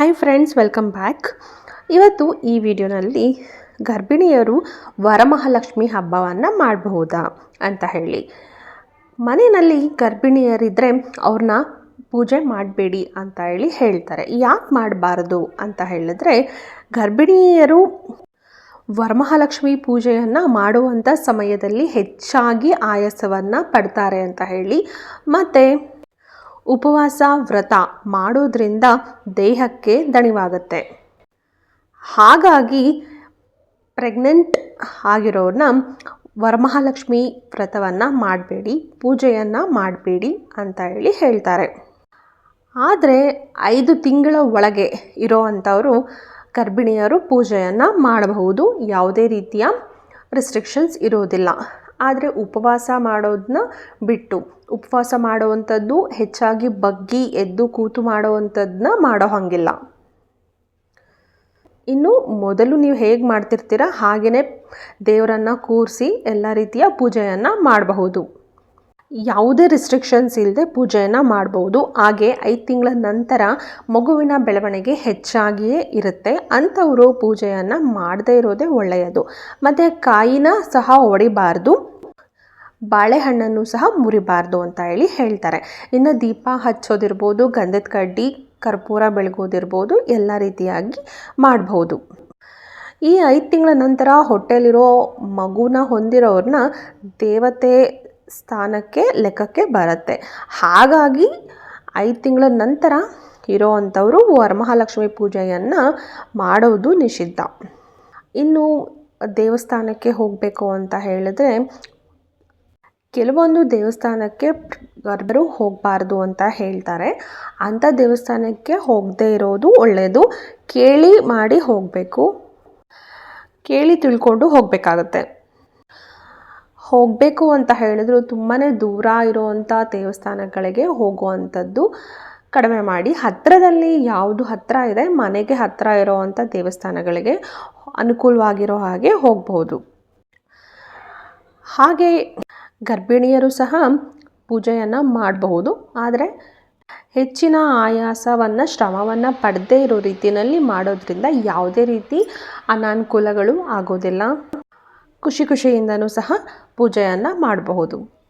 Hi friends welcome back ಇವತ್ತು ಈ ವಿಡಿಯೋನಲ್ಲಿ ಗರ್ಭಿಣಿಯರು ವರಮಹಾಲಕ್ಷ್ಮಿ ಹಬ್ಬವನ್ನು ಮಾಡಬಹುದಾ ಅಂತ ಹೇಳಿ. ಮನೆಯಲ್ಲಿ ಗರ್ಭಿಣಿಯರಿದ್ದರೆ ಅವ್ರನ್ನ ಪೂಜೆ ಮಾಡಬೇಡಿ ಅಂತ ಹೇಳಿ ಹೇಳ್ತಾರೆ. ಯಾಕೆ ಮಾಡಬಾರ್ದು ಅಂತ ಹೇಳಿದ್ರೆ, ಗರ್ಭಿಣಿಯರು ವರಮಹಾಲಕ್ಷ್ಮಿ ಪೂಜೆಯನ್ನು ಮಾಡುವಂಥ ಸಮಯದಲ್ಲಿ ಹೆಚ್ಚಾಗಿ ಆಯಾಸವನ್ನು ಪಡ್ತಾರೆ ಅಂತ ಹೇಳಿ. ಮತ್ತು ಉಪವಾಸ, ವ್ರತ ಮಾಡೋದ್ರಿಂದ ದೇಹಕ್ಕೆ ದಣಿವಾಗುತ್ತೆ. ಹಾಗಾಗಿ ಪ್ರೆಗ್ನೆಂಟ್ ಆಗಿರೋರನ್ನ ವರಮಹಾಲಕ್ಷ್ಮಿ ವ್ರತವನ್ನು ಮಾಡಬೇಡಿ, ಪೂಜೆಯನ್ನು ಮಾಡಬೇಡಿ ಅಂತ ಹೇಳಿ ಹೇಳ್ತಾರೆ. ಆದರೆ ಐದು ತಿಂಗಳ ಒಳಗೆ ಇರೋ ಅಂಥವರು ಗರ್ಭಿಣಿಯರು ಪೂಜೆಯನ್ನು ಮಾಡಬಹುದು. ಯಾವುದೇ ರೀತಿಯ ರೆಸ್ಟ್ರಿಕ್ಷನ್ಸ್ ಇರೋದಿಲ್ಲ. ಆದರೆ ಉಪವಾಸ ಮಾಡೋದನ್ನ ಬಿಟ್ಟು. ಉಪವಾಸ ಮಾಡುವಂಥದ್ದು ಹೆಚ್ಚಾಗಿ ಬಗ್ಗಿ ಎದ್ದು ಕೂತು ಮಾಡುವಂಥದ್ದನ್ನ ಮಾಡೋ ಹಾಗಿಲ್ಲ. ಇನ್ನು ಮೊದಲು ನೀವು ಹೇಗೆ ಮಾಡ್ತಿರ್ತೀರ ಹಾಗೆಯೇ ದೇವರನ್ನು ಕೂರಿಸಿ ಎಲ್ಲ ರೀತಿಯ ಪೂಜೆಯನ್ನು ಮಾಡಬಹುದು. ಯಾವುದೇ ರಿಸ್ಟ್ರಿಕ್ಷನ್ಸ್ ಇಲ್ಲದೆ ಪೂಜೆಯನ್ನು ಮಾಡ್ಬೋದು ಹಾಗೆ ಐದು ತಿಂಗಳ ನಂತರ ಮಗುವಿನ ಬೆಳವಣಿಗೆ ಹೆಚ್ಚಾಗಿಯೇ ಇರುತ್ತೆ. ಅಂಥವರು ಪೂಜೆಯನ್ನು ಮಾಡದೇ ಇರೋದೇ ಒಳ್ಳೆಯದು. ಮತ್ತು ಕಾಯಿನ ಸಹ ಹೊಡಿಬಾರ್ದು. ಬಾಳೆಹಣ್ಣನ್ನು ಸಹ ಮುರಿಬಾರ್ದು ಅಂತ ಹೇಳಿ ಹೇಳ್ತಾರೆ. ಇನ್ನು ದೀಪ ಹಚ್ಚೋದಿರ್ಬೋದು, ಗಂಧದ ಕಡ್ಡಿ, ಕರ್ಪೂರ ಬೆಳಗೋದಿರ್ಬೋದು, ಎಲ್ಲ ರೀತಿಯಾಗಿ ಮಾಡಬಹುದು ಈ ಐದು ತಿಂಗಳ ನಂತರ ಹೊಟ್ಟೆಲಿರೋ ಮಗುನ ಹೊಂದಿರೋರನ್ನ ದೇವತೆ ಸ್ಥಾನಕ್ಕೆ, ಲೆಕ್ಕಕ್ಕೆ ಬರುತ್ತೆ. ಹಾಗಾಗಿ ಐದು ತಿಂಗಳ ನಂತರ ಇರೋ ಅಂಥವರು ವರಮಹಾಲಕ್ಷ್ಮಿ ಪೂಜೆಯನ್ನು ಮಾಡೋದು ನಿಷಿದ್ಧ. ಇನ್ನು ದೇವಸ್ಥಾನಕ್ಕೆ ಹೋಗಬೇಕು ಅಂತ ಹೇಳಿದ್ರೆ ಕೆಲವೊಂದು ದೇವಸ್ಥಾನಕ್ಕೆ ಗರ್ಭರು ಹೋಗಬಾರ್ದು ಅಂತ ಹೇಳ್ತಾರೆ. ಅಂಥ ದೇವಸ್ಥಾನಕ್ಕೆ ಹೋಗದೇ ಇರೋದು ಒಳ್ಳೆಯದು ಕೇಳಿ ಮಾಡಿ ಹೋಗಬೇಕು. ಕೇಳಿ ತಿಳ್ಕೊಂಡು ಹೋಗಬೇಕಾಗತ್ತೆ. ಹೋಗಬೇಕು ಅಂತ ಹೇಳಿದ್ರು ತುಂಬಾ ದೂರ ಇರುವಂಥ ದೇವಸ್ಥಾನಗಳಿಗೆ ಹೋಗುವಂಥದ್ದು ಕಡಿಮೆ ಮಾಡಿ. ಹತ್ತಿರದಲ್ಲಿ ಯಾವುದು ಹತ್ತಿರ ಇದೆ, ಮನೆಗೆ ಹತ್ತಿರ ಇರೋವಂಥ ದೇವಸ್ಥಾನಗಳಿಗೆ ಅನುಕೂಲವಾಗಿರೋ ಹಾಗೆ ಹೋಗಬಹುದು ಹಾಗೆ ಗರ್ಭಿಣಿಯರು ಸಹ ಪೂಜೆಯನ್ನು ಮಾಡಬಹುದು. ಆದರೆ ಹೆಚ್ಚಿನ ಆಯಾಸವನ್ನು, ಶ್ರಮವನ್ನು ಪಡದೇ ಇರೋ ರೀತಿಯಲ್ಲಿ ಮಾಡೋದ್ರಿಂದ ಯಾವುದೇ ರೀತಿ ಅನಾನುಕೂಲಗಳು ಆಗೋದಿಲ್ಲ. ಖುಷಿ ಖುಷಿಯಿಂದನೂ ಸಹ ಪೂಜೆಯನ್ನು ಮಾಡಬಹುದು.